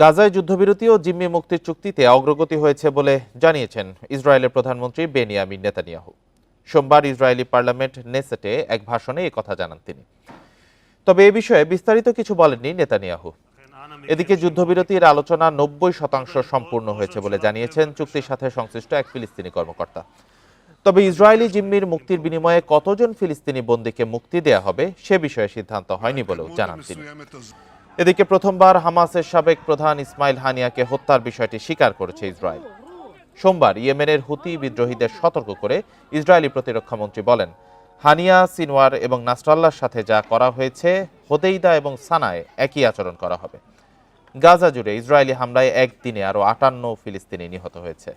গাজায় যুদ্ধবিরতি ও জিম্মি মুক্তির চুক্তিতে অগ্রগতি হয়েছে বলে জানিয়েছেন ইসরায়েলের প্রধানমন্ত্রী বেনিয়ামিন নেতানিয়াহু। সোমবার ইসরায়েলি পার্লামেন্ট নেসেটে এক ভাষণে কথা জানান তিনি। তবে এ বিষয়ে বিস্তারিত কিছু বলেননি নেতানিয়াহু। এদিকে যুদ্ধবিরতির আলোচনা নব্বই শতাংশ সম্পূর্ণ হয়েছে বলে জানিয়েছেন চুক্তির সাথে সংশ্লিষ্ট এক ফিলিস্তিনি কর্মকর্তা। তবে ইসরায়েলি জিম্মির মুক্তির বিনিময়ে কতজন ফিলিস্তিনি বন্দীকে মুক্তি দেয়া হবে সে বিষয়ে সিদ্ধান্ত হয়নি বলেও জানান তিনি। এদিকে প্রথমবার হামাসের সাবেক প্রধান ইসমাইল হানিয়াকে হত্যার বিষয়টি স্বীকার করেছে ইসরায়েল। সোমবার ইয়েমেনের হুতি বিদ্রোহীদের সতর্ক করে ইসরায়েলি প্রতিরক্ষামন্ত্রী বলেন, হানিয়া, সিনওয়ার এবং নাসরাল্লার সাথে যা করা হয়েছে, হোদেইদা এবং সানায় একই আচরণ করা হবে। গাজা জুড়ে ইসরায়েলি হামলায় একদিনে আরও আটান্ন ফিলিস্তিনি নিহত হয়েছে।